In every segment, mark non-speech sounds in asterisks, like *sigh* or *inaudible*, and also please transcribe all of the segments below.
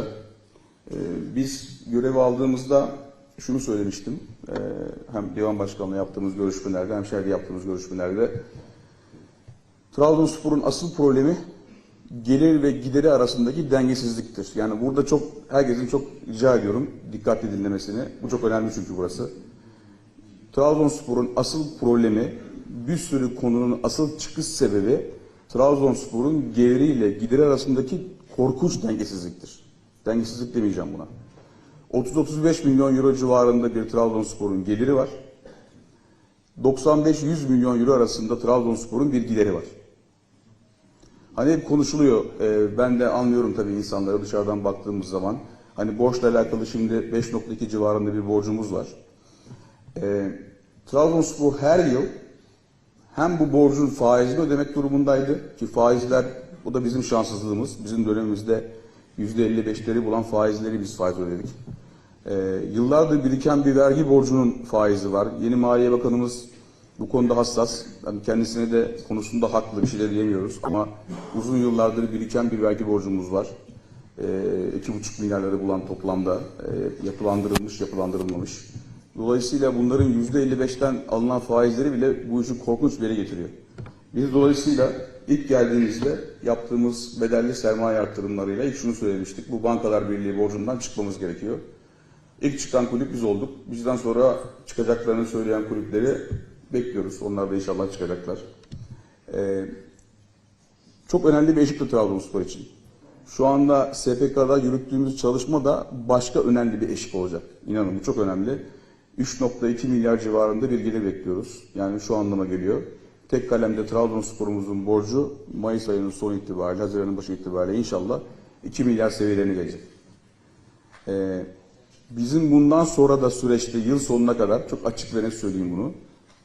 Ee, Biz görev aldığımızda şunu söylemiştim. Ee, Hem divan başkanlığı yaptığımız görüşmelerde hem şehirde yaptığımız görüşmelerde. Trabzonspor'un asıl problemi gelir ve gideri arasındaki dengesizliktir. Yani burada çok herkesin çok rica ediyorum dikkatli dinlemesini. Bu çok önemli çünkü burası. Trabzonspor'un asıl problemi bir sürü konunun asıl çıkış sebebi Trabzonspor'un geliriyle gideri arasındaki korkunç dengesizliktir. Dengesizlik demeyeceğim buna. 30-35 milyon euro civarında bir Trabzonspor'un geliri var. 95-100 milyon euro arasında Trabzonspor'un bir gideri var. Hani hep konuşuluyor. e, ben de anlıyorum tabii insanları dışarıdan baktığımız zaman. Hani borçla alakalı şimdi 5.2 civarında bir borcumuz var. E, Trabzonspor her yıl hem bu borcun faizini ödemek durumundaydı ki faizler bu da bizim şanssızlığımız. Bizim dönemimizde %55'leri bulan faizleri biz faiz ödedik. E, yıllardır biriken bir vergi borcunun faizi var. Yeni Maliye Bakanımız bu konuda hassas. Yani kendisine de konusunda haklı bir şeyler diyemiyoruz ama uzun yıllardır biriken bir vergi borcumuz var. E, 2,5 milyarları bulan toplamda e, yapılandırılmış, yapılandırılmamış. Dolayısıyla bunların %55'ten alınan faizleri bile bu işi korkunç bir yere getiriyor. Biz dolayısıyla ilk geldiğimizde yaptığımız bedelli sermaye artırımlarıyla ilk şunu söylemiştik. Bu Bankalar Birliği borcundan çıkmamız gerekiyor. İlk çıkan kulüp biz olduk. Bizden sonra çıkacaklarını söyleyen kulüpleri bekliyoruz. Onlar da inşallah çıkacaklar. Ee, çok önemli bir eşikti Trabzonspor için. Şu anda SPK'da yürüttüğümüz çalışma da başka önemli bir eşik olacak. İnanın bu çok önemli. 3.2 milyar civarında bir gelir bekliyoruz. Yani şu anlama geliyor. Tek kalemde Trabzonspor'umuzun borcu Mayıs ayının son itibariyle, Haziran'ın başı itibariyle inşallah 2 milyar seviyelerine gelecek. Ee, bizim bundan sonra da süreçte yıl sonuna kadar çok açık ve net söyleyeyim bunu.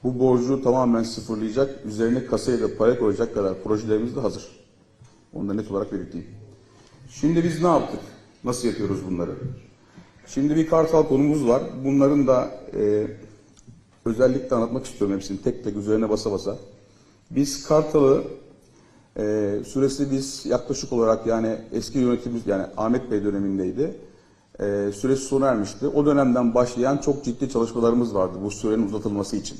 Bu borcu tamamen sıfırlayacak, üzerine kasaya da para koyacak kadar projelerimiz de hazır. Onu da net olarak belirteyim. Şimdi biz ne yaptık? Nasıl yapıyoruz bunları? Şimdi bir kartal konumuz var. Bunların da e, özellikle anlatmak istiyorum hepsini tek tek üzerine basa basa. Biz Kartal'ı e, süresi biz yaklaşık olarak yani eski yönetimimiz yani Ahmet Bey dönemindeydi. E, süresi sona ermişti. O dönemden başlayan çok ciddi çalışmalarımız vardı bu sürenin uzatılması için.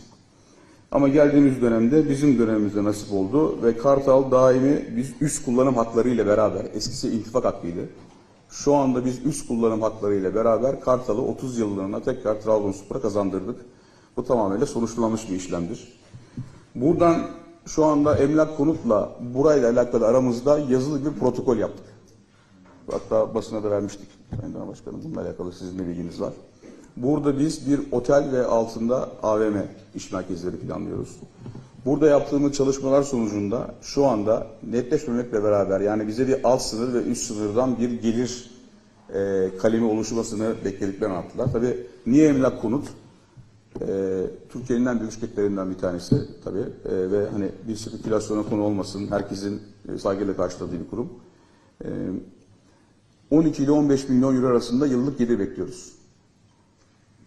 Ama geldiğimiz dönemde bizim dönemimizde nasip oldu ve Kartal daimi biz üst kullanım hakları beraber, eskisi iltifak hakkıydı. Şu anda biz üst kullanım hakları beraber Kartal'ı 30 yıllığına tekrar Trabzonspor'a kazandırdık. Bu tamamıyla sonuçlanmış bir işlemdir. Buradan şu anda emlak konutla burayla alakalı aramızda yazılı bir protokol yaptık. Hatta basına da vermiştik. Sayın Başkanım bununla alakalı sizin de bilginiz var. Burada biz bir otel ve altında AVM iş merkezleri planlıyoruz. Burada yaptığımız çalışmalar sonucunda şu anda netleşmemekle beraber yani bize bir alt sınır ve üst sınırdan bir gelir e, kalemi oluşmasını beklediklerini anlattılar. Tabii niye emlak konut? E, Türkiye'nin en büyük şirketlerinden bir tanesi tabii E, ve hani bir spekülasyona konu olmasın, herkesin e, saygıyla karşıladığı bir kurum. E, 12 ile 15 milyon euro arasında yıllık gelir bekliyoruz.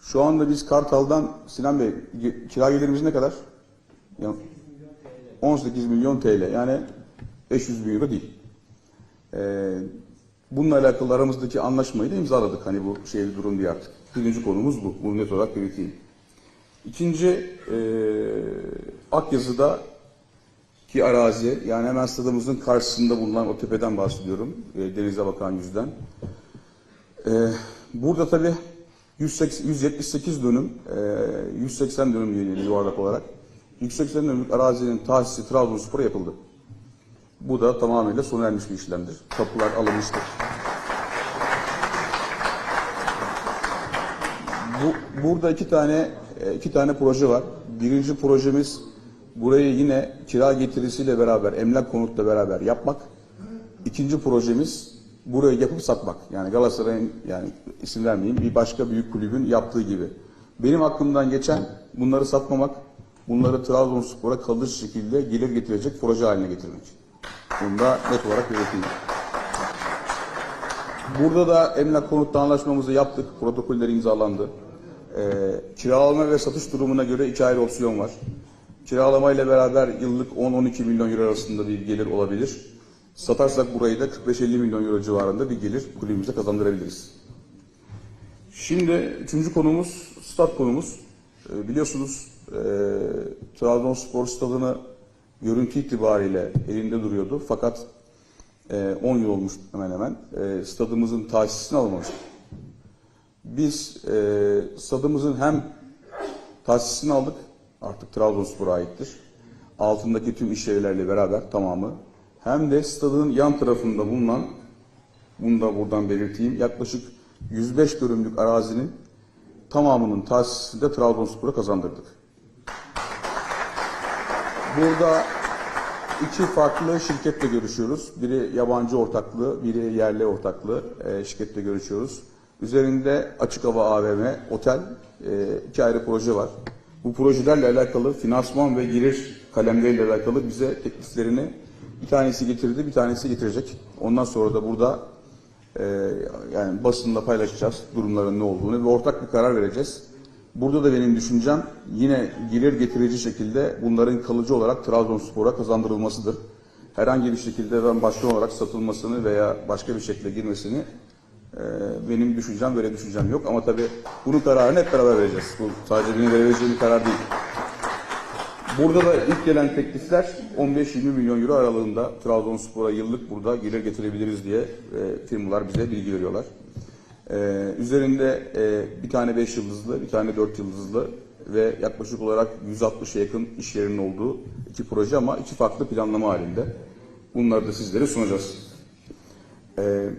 Şu anda biz Kartal'dan Sinan Bey kira gelirimiz ne kadar? Ya, 18 milyon TL yani 500 bin euro değil. Ee, bununla alakalı aramızdaki anlaşmayı da imzaladık. Hani bu şeyli durum diye artık. Birinci konumuz bu. Bunu net olarak belirteyim. İkinci e, Akyazı'da ki arazi yani hemen stadımızın karşısında bulunan o tepeden bahsediyorum. E, denize bakan yüzden. E, burada tabii 180, 178 dönüm, e, 180 dönüm yuvarlak olarak. 180 dönümlük arazinin tahsisi Trabzonspor'a yapıldı. Bu da tamamıyla sona ermiş bir işlemdir. Kapılar alınmıştır. Bu, burada iki tane e, iki tane proje var. Birinci projemiz burayı yine kira getirisiyle beraber, emlak konutla beraber yapmak. İkinci projemiz burayı yapıp satmak. Yani Galatasaray'ın yani isim vermeyeyim bir başka büyük kulübün yaptığı gibi. Benim aklımdan geçen bunları satmamak, bunları Trabzonspor'a kalıcı şekilde gelir getirecek proje haline getirmek. Bunu da net olarak belirteyim. Burada da emlak konutta anlaşmamızı yaptık. Protokoller imzalandı. Ee, kiralama ve satış durumuna göre iki ayrı opsiyon var. Kiralama ile beraber yıllık 10-12 milyon euro arasında bir gelir olabilir. Satarsak burayı da 45-50 milyon euro civarında bir gelir kulübümüze kazandırabiliriz. Şimdi üçüncü konumuz stat konumuz. Ee, biliyorsunuz e, Trabzonspor stadını görüntü itibariyle elinde duruyordu. Fakat e, 10 yıl olmuş hemen hemen e, stadımızın tahsisini almamıştık. Biz e, stadımızın hem tahsisini aldık, artık Trabzonspor'a aittir. Altındaki tüm işlevlerle beraber tamamı. Hem de stadın yan tarafında bulunan, bunu da buradan belirteyim, yaklaşık 105 dönümlük arazinin tamamının tahsisini de Trabzonspor'a kazandırdık. Burada iki farklı şirketle görüşüyoruz. Biri yabancı ortaklığı, biri yerli ortaklığı e, şirketle görüşüyoruz. Üzerinde açık hava AVM, otel, e, iki ayrı proje var. Bu projelerle alakalı finansman ve girir kalemleriyle alakalı bize tekliflerini bir tanesi getirdi, bir tanesi getirecek. Ondan sonra da burada e, yani basında paylaşacağız durumların ne olduğunu ve ortak bir karar vereceğiz. Burada da benim düşüncem yine gelir getirici şekilde bunların kalıcı olarak Trabzonspor'a kazandırılmasıdır. Herhangi bir şekilde ben başkan olarak satılmasını veya başka bir şekilde girmesini benim düşüncem böyle düşüncem yok. Ama tabii bunun kararını hep beraber vereceğiz. Bu sadece benim verebileceğim bir karar değil. Burada da ilk gelen teklifler 15-20 milyon euro aralığında Trabzonspor'a yıllık burada gelir getirebiliriz diye e, firmalar bize bilgi veriyorlar. E, üzerinde e, bir tane 5 yıldızlı, bir tane 4 yıldızlı ve yaklaşık olarak 160'a yakın iş yerinin olduğu iki proje ama iki farklı planlama halinde. Bunları da sizlere sunacağız. E,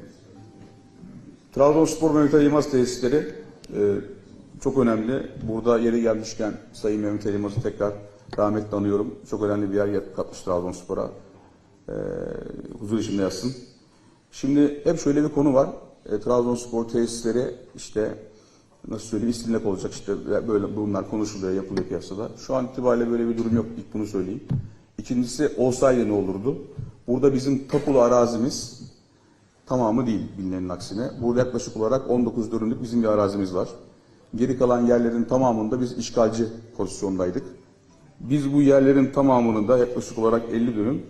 Trabzonspor Mehmet Ali Yılmaz tesisleri e, çok önemli. Burada yeri gelmişken Sayın Mehmet Ali Yılmaz'ı tekrar rahmetle anıyorum. Çok önemli bir yer katmış Trabzonspor'a. E, huzur içinde yatsın. Şimdi hep şöyle bir konu var. E, Trabzonspor tesisleri işte nasıl söyleyeyim istimlak olacak işte böyle bunlar konuşuluyor yapılıyor piyasada. Şu an itibariyle böyle bir durum yok ilk bunu söyleyeyim. İkincisi olsaydı ne olurdu? Burada bizim tapulu arazimiz tamamı değil bilinenin aksine. Burada yaklaşık olarak 19 dönümlük bizim bir arazimiz var. Geri kalan yerlerin tamamında biz işgalci pozisyondaydık. Biz bu yerlerin tamamını da yaklaşık olarak 50 dönüm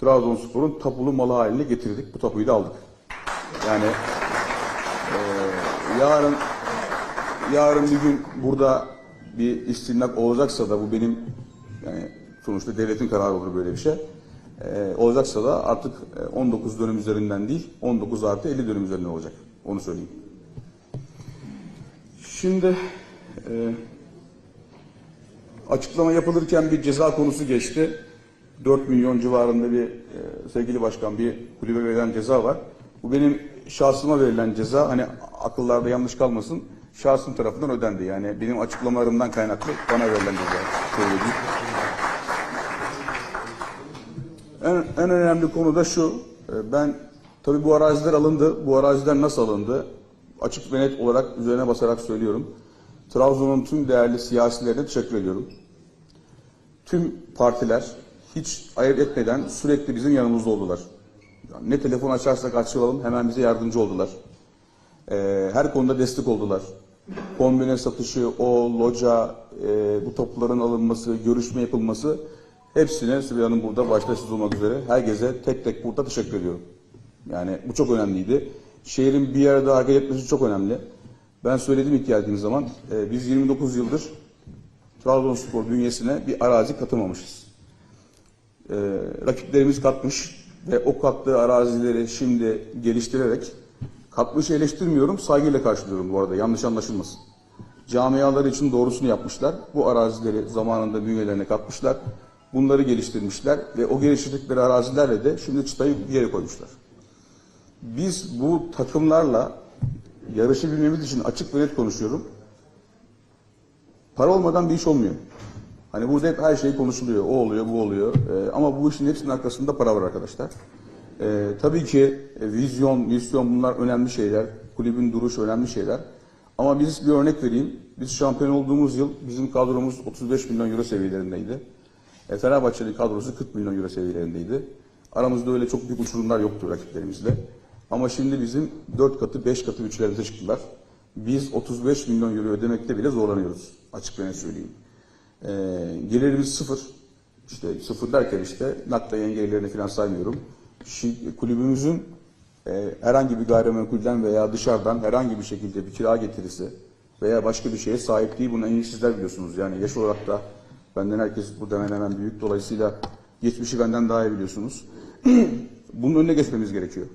Trabzonspor'un tapulu malı haline getirdik. Bu tapuyu da aldık. Yani eee, yarın yarın bir gün burada bir istimlak olacaksa da bu benim yani sonuçta devletin kararı olur böyle bir şey. Eee, olacaksa da artık e, 19 dönüm üzerinden değil 19 artı 50 dönüm üzerinden olacak. Onu söyleyeyim. Şimdi eee açıklama yapılırken bir ceza konusu geçti. 4 milyon civarında bir e, sevgili başkan bir kulübe verilen ceza var. Bu benim şahsıma verilen ceza hani akıllarda yanlış kalmasın şahsım tarafından ödendi. Yani benim açıklamalarımdan kaynaklı bana verilen ceza. Söyleyeyim. En, en önemli konu da şu. e, Ben tabii bu araziler alındı. Bu araziler nasıl alındı? Açık ve net olarak üzerine basarak söylüyorum. Trabzon'un tüm değerli siyasilerine teşekkür ediyorum. Tüm partiler hiç ayırt etmeden sürekli bizim yanımızda oldular. Yani ne telefon açarsak açılalım hemen bize yardımcı oldular. Ee, her konuda destek oldular. Kombine satışı, o loca, e, bu topların alınması, görüşme yapılması hepsine Sibel Hanım burada başta siz olmak üzere herkese tek tek burada teşekkür ediyorum. Yani bu çok önemliydi. Şehrin bir yere hareket etmesi çok önemli. Ben söyledim ilk geldiğim zaman e, biz 29 yıldır Trabzonspor bünyesine bir arazi katamamışız. E, rakiplerimiz katmış ve o kattığı arazileri şimdi geliştirerek katmışı eleştirmiyorum, saygıyla karşılıyorum bu arada yanlış anlaşılmasın. Camiaları için doğrusunu yapmışlar. Bu arazileri zamanında bünyelerine katmışlar. Bunları geliştirmişler ve o geliştirdikleri arazilerle de şimdi çıtayı bir yere koymuşlar. Biz bu takımlarla yarışabilmemiz için açık ve net konuşuyorum. Para olmadan bir iş olmuyor. Hani burada hep her şey konuşuluyor. O oluyor, bu oluyor. Ee, ama bu işin hepsinin arkasında para var arkadaşlar. Ee, tabii ki e, vizyon, misyon bunlar önemli şeyler. Kulübün duruşu önemli şeyler. Ama biz bir örnek vereyim. Biz şampiyon olduğumuz yıl bizim kadromuz 35 milyon euro seviyelerindeydi. E, Fenerbahçe'nin kadrosu 40 milyon euro seviyelerindeydi. Aramızda öyle çok büyük uçurumlar yoktu rakiplerimizle. Ama şimdi bizim 4 katı, 5 katı üçlerimize çıktılar. Biz 35 milyon euro ödemekte bile zorlanıyoruz. Açık ve söyleyeyim. Ee, gelirimiz sıfır. İşte sıfır derken işte nakla yayın gelirlerini falan saymıyorum. şi- kulübümüzün e, herhangi bir gayrimenkulden veya dışarıdan herhangi bir şekilde bir kira getirisi veya başka bir şeye sahip değil. Bunu en iyi sizler biliyorsunuz. Yani yaş olarak da benden herkes bu hemen hemen büyük. Dolayısıyla geçmişi benden daha iyi biliyorsunuz. *clears throat* Bunun önüne geçmemiz gerekiyor.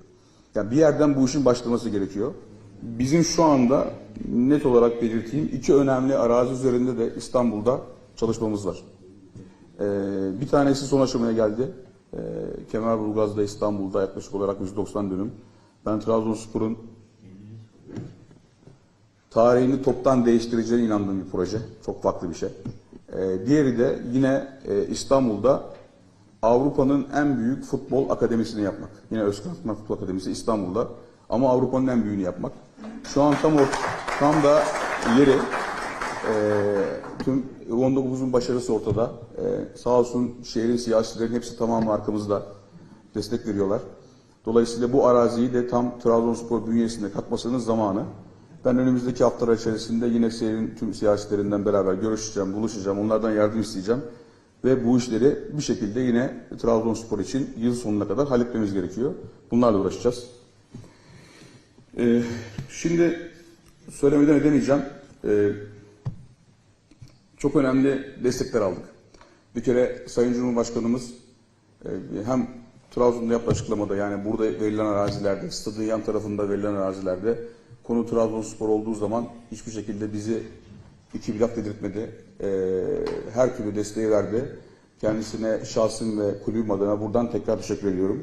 Yani bir yerden bu işin başlaması gerekiyor. Bizim şu anda net olarak belirteyim iki önemli arazi üzerinde de İstanbul'da çalışmamız var. Ee, bir tanesi son aşamaya geldi. Ee, Kemerburgaz'da İstanbul'da yaklaşık olarak 190 dönüm. Ben Trabzonspor'un tarihini toptan değiştireceğine inandığım bir proje. Çok farklı bir şey. Ee, diğeri de yine e, İstanbul'da Avrupa'nın en büyük futbol akademisini yapmak. Yine Özkan Akman Futbol Akademisi İstanbul'da. Ama Avrupa'nın en büyüğünü yapmak. Şu an tam, or- tam da yeri e, tüm 19'un başarısı ortada. E, sağ olsun şehrin siyasilerin hepsi tamamı arkamızda destek veriyorlar. Dolayısıyla bu araziyi de tam Trabzonspor bünyesinde katmasının zamanı. Ben önümüzdeki haftalar içerisinde yine şehrin tüm siyasilerinden beraber görüşeceğim, buluşacağım, onlardan yardım isteyeceğim. Ve bu işleri bir şekilde yine Trabzonspor için yıl sonuna kadar halletmemiz gerekiyor. Bunlarla uğraşacağız. Ee, şimdi söylemeden edemeyeceğim. Ee, çok önemli destekler aldık. Bir kere Sayın Cumhurbaşkanımız e, hem Trabzon'da yaptığı açıklamada yani burada verilen arazilerde, stadın yan tarafında verilen arazilerde konu Trabzonspor olduğu zaman hiçbir şekilde bizi iki bir laf dedirtmedi. Ee, her türlü desteği verdi. Kendisine şahsım ve kulübüm adına buradan tekrar teşekkür ediyorum.